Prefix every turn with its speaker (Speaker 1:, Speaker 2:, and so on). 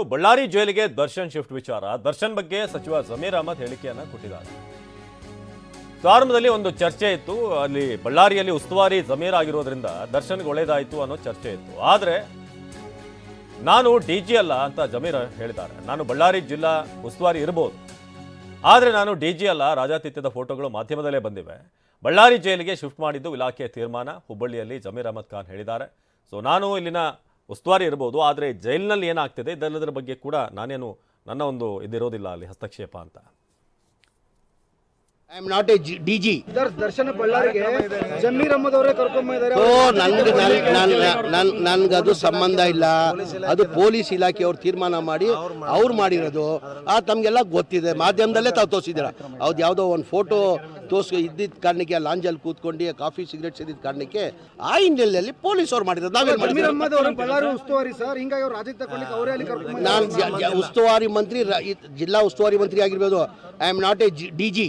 Speaker 1: ಇನ್ನು ಬಳ್ಳಾರಿ ಜೈಲಿಗೆ ದರ್ಶನ್ ಶಿಫ್ಟ್ ವಿಚಾರ. ದರ್ಶನ್ ಬಗ್ಗೆ ಸಚಿವ ಜಮೀರ್ ಅಹಮದ್ ಹೇಳಿಕೆಯನ್ನ ಕೊಟ್ಟಿದ್ದಾರೆ. ಪ್ರಾರಂಭದಲ್ಲಿ ಒಂದು ಚರ್ಚೆ ಇತ್ತು. ಅಲ್ಲಿ ಬಳ್ಳಾರಿಯಲ್ಲಿ ಉಸ್ತುವಾರಿ ಜಮೀರ್ ಆಗಿರೋದ್ರಿಂದ ದರ್ಶನ್ಗೆ ಒಳ್ಳೇದಾಯಿತು ಅನ್ನೋ ಚರ್ಚೆ ಇತ್ತು. ಆದರೆ ನಾನು ಡಿ ಜಿ ಅಲ್ಲ ಅಂತ ಜಮೀರ್ ಹೇಳಿದ್ದಾರೆ. ನಾನು ಬಳ್ಳಾರಿ ಜಿಲ್ಲಾ ಉಸ್ತುವಾರಿ ಇರ್ಬೋದು. ಆದರೆ ನಾನು ಡಿ ಜಿ ಅಲ್ಲ, ರಾಜಾತಿಥ್ಯದ ಫೋಟೋಗಳು ಮಾಧ್ಯಮದಲ್ಲೇ ಬಂದಿವೆ. ಬಳ್ಳಾರಿ ಜೈಲಿಗೆ ಶಿಫ್ಟ್ ಮಾಡಿದ್ದು ಇಲಾಖೆಯ ತೀರ್ಮಾನ. ಹುಬ್ಬಳ್ಳಿಯಲ್ಲಿ ಜಮೀರ್ ಅಹಮದ್ ಖಾನ್ ಹೇಳಿದ್ದಾರೆ. ಸೊ ನಾನು ಇಲ್ಲಿನ ಉಸ್ತುವಾರಿ ಇರ್ಬೋದು, ಆದರೆ ಜೈಲಿನಲ್ಲಿ ಏನಾಗ್ತಿದೆ, ಇದೆಲ್ಲದರ ಬಗ್ಗೆ ಕೂಡ ನಾನೇನು, ನನ್ನ ಒಂದು ಇದಿರೋದಿಲ್ಲ ಅಲ್ಲಿ ಹಸ್ತಕ್ಷೇಪ ಅಂತ.
Speaker 2: I am not A D G
Speaker 3: Darshan ಬಳ್ಳಾರಿಗೆ ಜಮೀರ್ ಅಹಮದ್ ಅವರೇ ಕರ್ಕೊಂಡ್ಬಂದಿದ್ದಾರೆ
Speaker 2: ಓ ನನ್ಗೆ ನನ್ ನನ್ಗೆ ಅದು ಸಂಬಂಧ ಇಲ್ಲ. ಅದು ಪೊಲೀಸ್ ಇಲಾಖೆಯವ್ರು ತೀರ್ಮಾನ ಮಾಡಿ ಅವ್ರು ಮಾಡಿರೋದು. ಆ ತಮಗೆಲ್ಲ ಗೊತ್ತಿದೆ. ಮಾಧ್ಯಮದಲ್ಲೇ ತಾವು ತೋರಿಸಿದ್ದೀರ? ಅವ್ದು ಯಾವುದೋ ಒಂದು ಫೋಟೋ ತೋರ್ಸ್ ಇದ್ದಿದ್ದ ಕಾರಣಕ್ಕೆ ಆ ಲಾಂಜಲ್ಲಿ ಕೂತ್ಕೊಂಡು ಕಾಫಿ ಸಿಗರೇಟ್ ಸೇರಿದ ಕಾರಣಕ್ಕೆ ಆ ಹಿನ್ನೆಲೆಯಲ್ಲಿ ಪೊಲೀಸ್ ಅವ್ರು ಮಾಡಿದ್ರು ನಾವೇ
Speaker 3: ಜಮೀರ್
Speaker 2: ಮಾಡಿದ್ದೀವಿ
Speaker 3: ಅಹಮದ್ ಅವರು ಬಳ್ಳಾರಿ ಉಸ್ತುವಾರಿ ಸರ್ ಹಿಂಗಾಗಿ ಅವ್ರು ರಾಜ್ಯಕ್ಕೆ ಅವರೇ ಅಲ್ಲಿ ಕರ್ಕೊಂಡ್
Speaker 2: ನಾನು ಉಸ್ತುವಾರಿ ಮಂತ್ರಿ ಜಿಲ್ಲಾ ಉಸ್ತುವಾರಿ ಮಂತ್ರಿ ಆಗಿರ್ಬೋದು. I am not A D G